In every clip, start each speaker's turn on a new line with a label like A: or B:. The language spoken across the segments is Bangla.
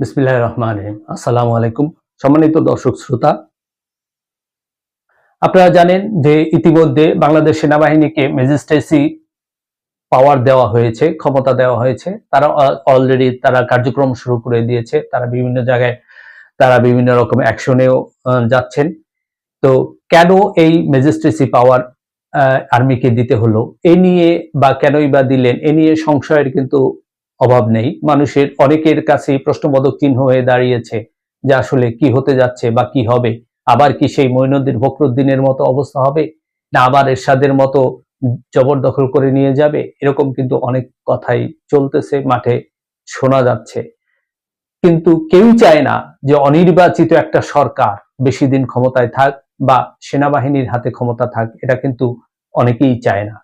A: বিসমিল্লাহ রহমান রহিম। আসসালামু আলাইকুম সম্মানিত দর্শক শ্রোতা, আপনারা জানেন যে ইতিমধ্যে বাংলাদেশ সেনাবাহিনীকে ম্যাজিস্ট্রেসি পাওয়ার দেওয়া হয়েছে, ক্ষমতা দেওয়া হয়েছে। তারা অলরেডি তারা কার্যক্রম শুরু করে দিয়েছে। তারা বিভিন্ন জায়গায় তারা বিভিন্ন রকম অ্যাকশনেও যাচ্ছেন। তো কেন এই ম্যাজিস্ট্রেসি পাওয়ার আর্মিকে দিতে হলো? এ নিয়ে বা কেনই বা দিলেন? এ নিয়ে সংশয়ের কিন্তু অভাব নেই। মানুষের অনেকের কাছেই প্রশ্নবোধক চিহ্ন হয়ে দাঁড়িয়েছে যে আসলে কি হতে যাচ্ছে বা কি হবে। আবার কি সেই মৈনুদ্দিন ফখরুদ্দিনের মতো অবস্থা হবে? না আবার এরশাদের মতো জবরদখল করে নিয়ে যাবে? এরকম কিন্তু অনেক কথাই চলতেছে, মাঠে শোনা যাচ্ছে। কিন্তু কেউ চায় না যে অনির্বাচিত একটা সরকার বেশি দিন ক্ষমতায় থাক বা সেনাবাহিনীর হাতে ক্ষমতা থাক, এটা কিন্তু অনেকেই চায় না।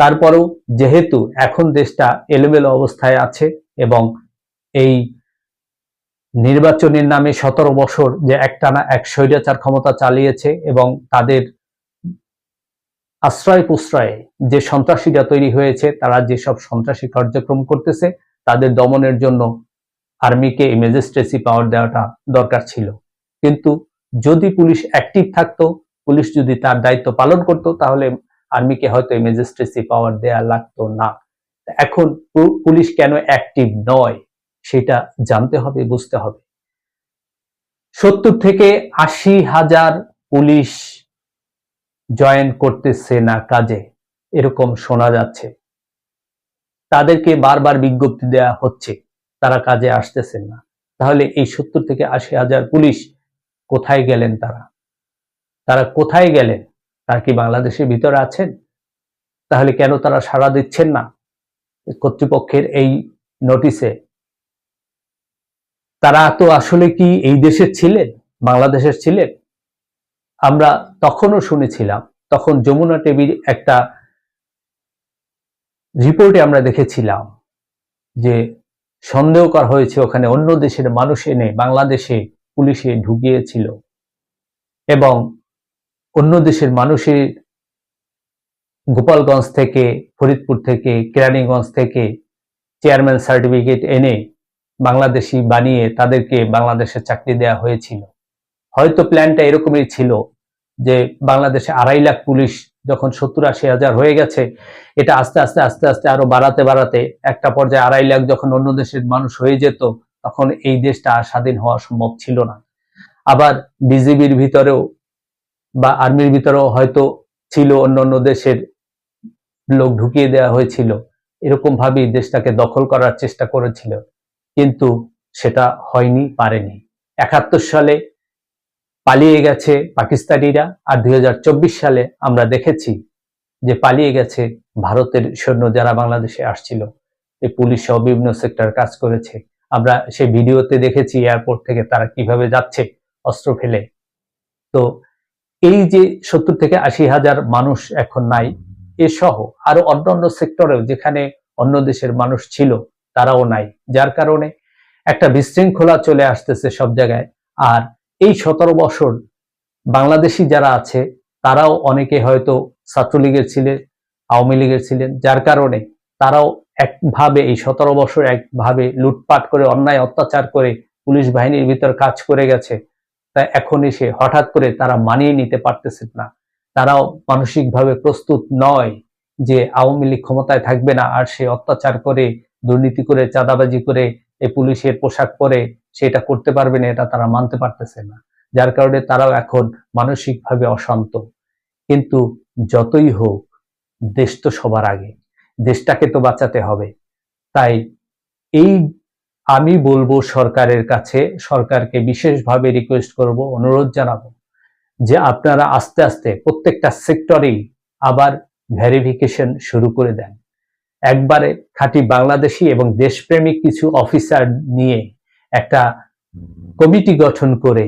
A: তারপরেও যেহেতু এখন দেশটা এলোমেলো অবস্থায় আছে এবং এই নির্বাচনের নামে সতেরো বছর যে একটানা এক স্বৈরাচার ক্ষমতা চালিয়েছে এবং তাদের আশ্রয় প্রশ্রয়ে যে সন্ত্রাসীরা তৈরি হয়েছে, তারা যেসব সন্ত্রাসী কার্যক্রম করতেছে, তাদের দমনের জন্য আর্মিকে ম্যাজিস্ট্রেসি পাওয়ার দেওয়াটা দরকার ছিল। কিন্তু যদি পুলিশ অ্যাক্টিভ থাকতো, পুলিশ যদি তার দায়িত্ব পালন করত, তাহলে আর্মিকে হয়তো ম্যাজিস্ট্রেসি পাওয়ার দেয়া লাগতো না। এখন পুলিশ কেন অ্যাক্টিভ নয়, সেটা জানতে হবে, বুঝতে হবে। সত্তর থেকে আশি হাজার পুলিশ জয়েন করতেছে না কাজে, এরকম শোনা যাচ্ছে। তাদেরকে বারবার বিজ্ঞপ্তি দেয়া হচ্ছে, তারা কাজে আসতেছেন না। তাহলে এই সত্তর থেকে আশি হাজার পুলিশ কোথায় গেলেন তারা? তারা কোথায় গেলেন? তারা কি বাংলাদেশের ভিতরে আছেন? তাহলে কেন তারা সাড়া দিচ্ছেন না? কর্তৃপক্ষের এই নোটিশে। তারা তো আসলে কি এই দেশের ছিলেন? বাংলাদেশের ছিলেন? আমরা তখনও শুনেছিলাম, তখন যমুনা টেবির একটা রিপোর্টে আমরা দেখেছিলাম যে সন্দেহ করা হয়েছে, ওখানে অন্য দেশের মানুষ এনে বাংলাদেশে পুলিশে ঢুকিয়েছিল। এবং অন্য দেশের মানুষের গোপালগঞ্জ থেকে, ফরিদপুর থেকে, কেরানীগঞ্জ থেকে চেয়ারম্যান সার্টিফিকেট এনে বাংলাদেশি বানিয়ে তাদেরকে বাংলাদেশে চাকরি দেয়া হয়েছিল। হয়তো প্ল্যানটা এরকমই ছিল যে বাংলাদেশে আড়াই লাখ পুলিশ যখন সত্তর আশি হাজার হয়ে গেছে, এটা আস্তে আস্তে আস্তে আস্তে আরও বাড়াতে বাড়াতে একটা পর্যায়ে আড়াই লাখ যখন অন্য দেশের মানুষ হয়ে যেত, তখন এই দেশটা স্বাধীন হওয়া সম্ভব ছিল না। আবার বিজেপির ভিতরেও বা আর্মির ভিতরেও হয়তো ছিল অন্য অন্য দেশের লোক ঢুকিয়ে দেওয়া হয়েছিল। এরকম ভাবেই দেশটাকে দখল করার চেষ্টা করেছিল। কিন্তু সেটা হয়নি, পারেনি। একাত্তর সালে পালিয়ে গেছে পাকিস্তানিরা আর দুই হাজার চব্বিশ সালে আমরা দেখেছি যে পালিয়ে গেছে ভারতের সৈন্য যারা বাংলাদেশে আসছিল। এই পুলিশ সহ বিভিন্ন সেক্টর কাজ করেছে। আমরা সেই ভিডিওতে দেখেছি এয়ারপোর্ট থেকে তারা কীভাবে যাচ্ছে, অস্ত্র ফেলে। তো এই যে সত্তর থেকে আশি হাজার মানুষ এখন নাই, এ সহ আরও অন্যান্য সেক্টরেও যেখানে অন্য দেশের মানুষ ছিল, তারাও নাই। যার কারণে একটা বিশৃঙ্খলা চলে আসতেছে সব জায়গায়। আর এই সতেরো বছর বাংলাদেশি যারা আছে, তারাও অনেকে হয়তো ছাত্রলীগের ছিলেন, আওয়ামী লীগের ছিলেন, যার কারণে তারাও একভাবে এই সতেরো বছর একভাবে লুটপাট করে, অন্যায় অত্যাচার করে পুলিশ বাহিনীর ভিতর কাজ করে গেছে। তা এখন এসে হঠাৎ করে তারা মানিয়ে নিতে পারতেছেন না। তারাও মানসিকভাবে প্রস্তুত নয় যে আওয়ামী লীগ ক্ষমতায় থাকবে না আর সে অত্যাচার করে, দুর্নীতি করে, চাঁদাবাজি করে এই পুলিশের পোশাক পরে সেটা করতে পারবে না, এটা তারা মানতে পারতেছে না। যার কারণে তারাও এখন মানসিকভাবে অশান্ত। কিন্তু যতই হোক, দেশ তো সবার আগে, দেশটাকে তো বাঁচাতে হবে। তাই এই আমি বলব সরকারের কাছে, সরকারকে বিশেষভাবে রিকোয়েস্ট করব, অনুরোধ জানাব যে আপনারা আস্তে আস্তে প্রত্যেকটা সেক্টরেই আবার ভেরিফিকেশন শুরু করে দেন। একবারে খাঁটি বাংলাদেশি এবং দেশপ্রেমিক কিছু অফিসার নিয়ে একটা কমিটি গঠন করে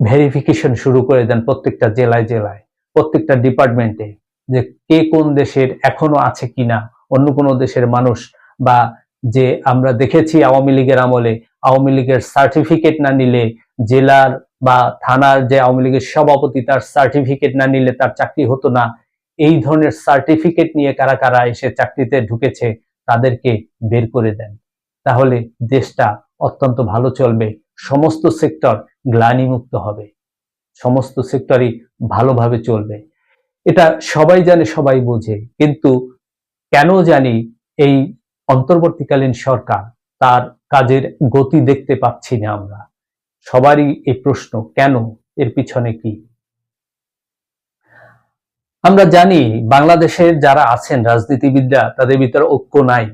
A: ভেরিফিকেশন শুরু করে দেন প্রত্যেকটা জেলায় জেলায়, প্রত্যেকটা ডিপার্টমেন্টে যে কে কোন দেশের এখনও আছে কিনা, অন্য কোনো দেশের মানুষ বা যে আমরা দেখেছি আওয়ামী লীগের আমলে, আওয়ামী লীগের সার্টিফিকেট না নিলে জেলার বা থানার যে আওয়ামী লীগের সভাপতি তার সার্টিফিকেট না নিলে তার চাকরি হতো না। এই ধরনের সার্টিফিকেট নিয়ে কারা কারা এসে চাকরিতে ঢুকেছে তাদেরকে বের করে দেন। তাহলে দেশটা অত্যন্ত ভালো চলবে, সমস্ত সেক্টর গ্লানিমুক্ত হবে, সমস্ত সেক্টরই ভালোভাবে চলবে। এটা সবাই জানে, সবাই বোঝে, কিন্তু কেন জানি এই অন্তর্বর্তীকালীন সরকার তার কাজের গতি দেখতে পাচ্ছি না আমরা। সবারই এই প্রশ্ন, কেন? এর পিছনে কি? আমরা জানি বাংলাদেশের যারা আছেন রাজনীতিবিদরা, তাদের ভিতরে ঐক্য নাই।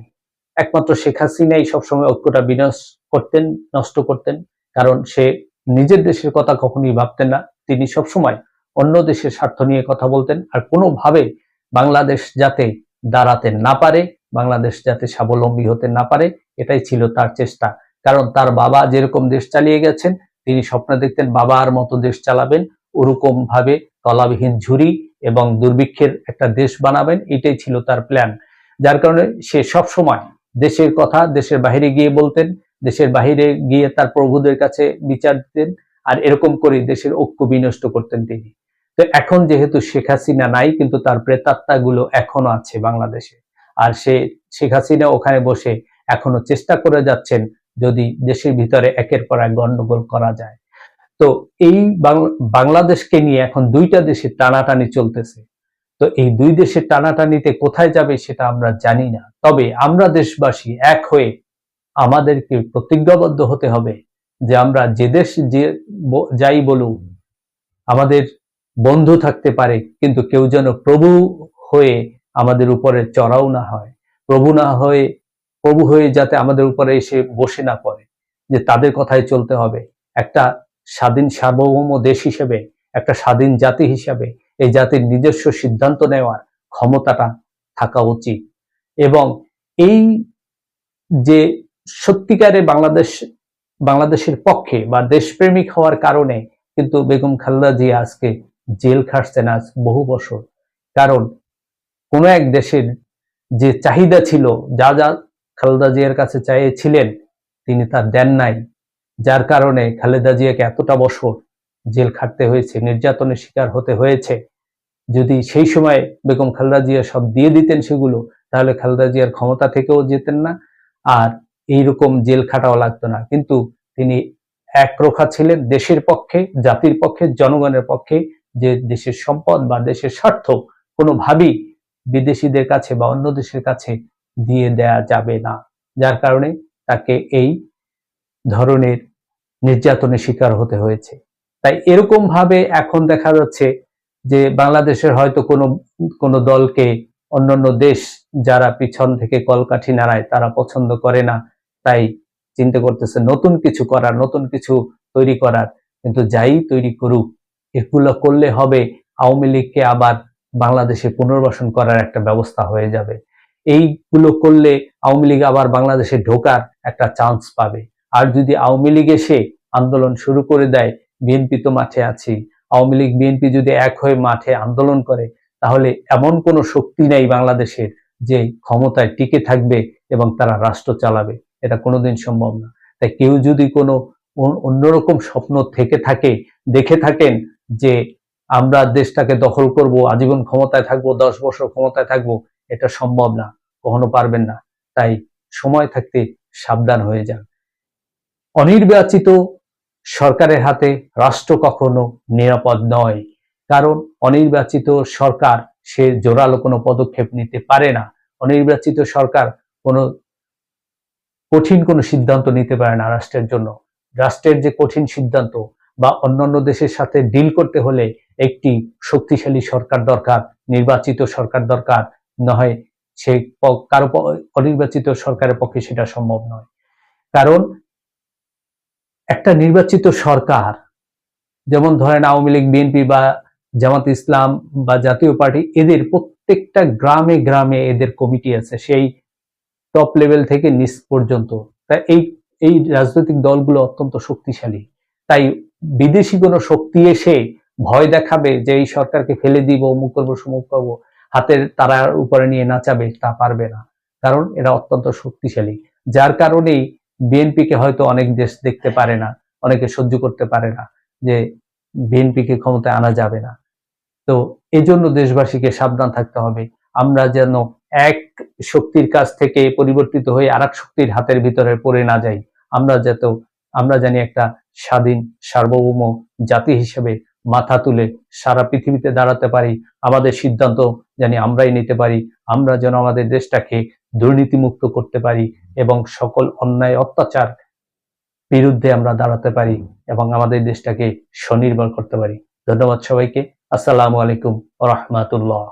A: একমাত্র শেখ হাসিনাই সবসময় ঐক্যটা বিনাশ করতেন, নষ্ট করতেন, কারণ সে নিজের দেশের কথা কখনোই ভাবতেন না। তিনি সবসময় অন্য দেশের স্বার্থ নিয়ে কথা বলতেন, আর কোনোভাবে বাংলাদেশ যাতে দাঁড়াতে না পারে বাংলাদেশ যাতে স্বাবলম্বী হতে না পারে, এটাই ছিল তার চেষ্টা। কারণ তার বাবা যেরকম দেশ চালিয়ে গেছেন, তিনি স্বপ্ন দেখতেন বাবার মতো দেশ চালাবেন ওরকম ভাবে তলাবিহীন ঝুরি এবং দুর্ভিক্ষের একটা দেশ বানাবেন, এটাই ছিল তার প্ল্যান যার কারণে সে সব সময় দেশের কথা, দেশের বাহিরে গিয়ে বলতেন, দেশের বাহিরে গিয়ে তার প্রভুদের কাছে বিচার দিতেন, আর এরকম করে দেশের ঐক্য বিনষ্ট করতেন তিনি। তো এখন যেহেতু শেখ হাসিনা নাই, কিন্তু তার প্রেতাত্মা গুলো এখনও আছে বাংলাদেশে। আর সে শেখ হাসিনা ওখানে বসে এখনও চেষ্টা করে যাচ্ছেন যদি দেশের ভিতরে একের পর এক গন্ডগোল করা যায়। তো এই বাংলাদেশকে নিয়ে এখন দুইটা দেশে টানাটানি চলতেছে। তো এই দুই দেশের টানাটানিতে কোথায় যাবে সেটা আমরা জানি না। তবে আমরা দেশবাসী এক হয়ে আমাদেরকে প্রতিজ্ঞাবদ্ধ হতে হবে যে আমরা যে দেশ যে যাই বলুক, আমাদের বন্ধু থাকতে পারে, কিন্তু কেউ যেন প্রভু হয়ে আমাদের উপরে চড়াও না হয়। প্রভু না হয়ে, প্রভু হয়ে যাতে আমাদের উপরে এসে বসে না পড়ে। যে তাদের কথায় চলতে হবে। একটা স্বাধীন সার্বভৌম দেশ হিসেবে, একটা স্বাধীন জাতি হিসেবে এই জাতির নিজস্ব সিদ্ধান্ত নেওয়ার ক্ষমতাটা থাকা উচিত। এবং এই যে সত্যিকারে বাংলাদেশ, বাংলাদেশের পক্ষে বা দেশপ্রেমিক হওয়ার কারণে কিন্তু বেগম খালেদা জিয়া আজকে জেল খাটছেন আজ বহু বছর। কারণ কোনো এক দেশের যে চাহিদা ছিল, যা যা খালেদা জিয়ার কাছে চাইছিলেন, তিনি তা দেন নাই। যার কারণে খালেদা জিয়াকে এতটা বছর জেল খাটতে হয়েছে, নির্যাতনের শিকার হতে হয়েছে। যদি সেই সময় বেগম খালেদা জিয়া সব দিয়ে দিতেন সেগুলো, তাহলে খালেদা জিয়ার ক্ষমতা থেকেও যেতেন না, আর এইরকম জেল খাটাও লাগতো না। কিন্তু তিনি একরোখা ছিলেন দেশের পক্ষে, জাতির পক্ষে, জনগণের পক্ষে, যে দেশের সম্পদ বা দেশের স্বার্থ কোনোভাবেই বিদেশিদের কাছে বা অন্য দেশের কাছে দিয়ে দেয়া যাবে না। যার কারণে তাকে এই ধরনের নির্যাতনের শিকার হতে হয়েছে। তাই এরকম ভাবে এখন দেখা যাচ্ছে যে বাংলাদেশের হয়তো কোনো কোনো দলকে অন্যান্য দেশ যারা পিছন থেকে কলকাঠি নাড়ায় তারা পছন্দ করে না। তাই চিন্তা করতেছে, নতুন কিছু করার, নতুন কিছু তৈরি করার। কিন্তু যাই তৈরি করুক, এগুলো করলে হবে। আওয়ামী লীগকে আবার বাংলাদেশে পুনর্বাসন করার একটা ব্যবস্থা হয়ে যাবে। এইগুলো করলে আওয়ামী লীগ আবার বাংলাদেশে ঢোকার একটা চান্স পাবে। আর যদি আওয়ামী লীগ এসে আন্দোলন শুরু করে দেয় বিএনপি তো মাঠে আছি। আওয়ামী লীগ বিএনপি যদি এক হয়ে মাঠে আন্দোলন করে, তাহলে এমন কোনো শক্তি নেই বাংলাদেশের যে ক্ষমতায় টিকে থাকবে এবং তারা রাষ্ট্র চালাবে। এটা কোনোদিন সম্ভব না। তাই কেউ যদি কোনো অন্যরকম স্বপ্ন থেকে থাকে, দেখে থাকেন যে আমরা দেশটাকে দখল করব, আজীবন ক্ষমতায় থাকব, দশ বছর ক্ষমতায় থাকব, এটা সম্ভব না, কখনো পারবেন না। তাই সময় থাকতে সাবধান হয়ে যান। অনির্বাচিত সরকারের হাতে রাষ্ট্র কখনো নিরাপদ নয়, কারণ অনির্বাচিত সরকার সে জোরালো কোনো পদক্ষেপ নিতে পারে না। অনির্বাচিত সরকার কোনো কঠিন কোনো সিদ্ধান্ত নিতে পারে না রাষ্ট্রের জন্য। রাষ্ট্রের যে কঠিন সিদ্ধান্ত বা অন্যান্য দেশের সাথে ডিল করতে হলে একটি শক্তিশালী সরকার দরকার, নির্বাচিত সরকার দরকার নয় সে কারও অনির্বাচিত সরকারের পক্ষে সেটা সম্ভব নয়। কারণ একটা নির্বাচিত সরকার, যেমন ধরেন আওয়ামী লীগ, বিএনপি বা জামাত ইসলাম বা জাতীয় পার্টি, এদের প্রত্যেকটা গ্রামে গ্রামে এদের কমিটি আছে, সেই টপ লেভেল থেকে নিচ পর্যন্ত। তাই এই এই রাজনৈতিক দলগুলো অত্যন্ত শক্তিশালী। তাই বিদেশি কোনো শক্তি এসে ভয় দেখাবে যে এই সরকারকে ফেলে দিব, অমুক করব, সমুক করব, হাতের তারার উপরে নিয়ে নাচাবে, তা পারবে না। কারণ এরা অত্যন্ত শক্তিশালী, যার কারণেই বিএনপিকে হয়তো অনেক দেশ দেখতে পারে না, অনেকে সহ্য করতে পারে না যে বিএনপিকে ক্ষমতায় আনা যাবে না। তো এজন্য দেশবাসীকে সাবধান থাকতে হবে। আমরা যেন এক শক্তির কাছ থেকে পরিবর্তিত হয়ে আর শক্তির হাতের ভিতরে পড়ে না যাই। আমরা যত, আমরা জানি একটা স্বাধীন, সার্বভৌম জাতি হিসেবে মাথা তুলে সারা পৃথিবীতে দাঁড়াতে পারি, আমাদের সিদ্ধান্ত জানি আমরাই নিতে পারি, আমরা যেন আমাদের দেশটাকে দুর্নীতিমুক্ত করতে পারি এবং সকল অন্যায় অত্যাচার বিরুদ্ধে আমরা দাঁড়াতে পারি এবং আমাদের দেশটাকে স্বনির্ভর করতে পারি। ধন্যবাদ সবাইকে। আসসালামু আলাইকুম রহমাতুল্লাহ।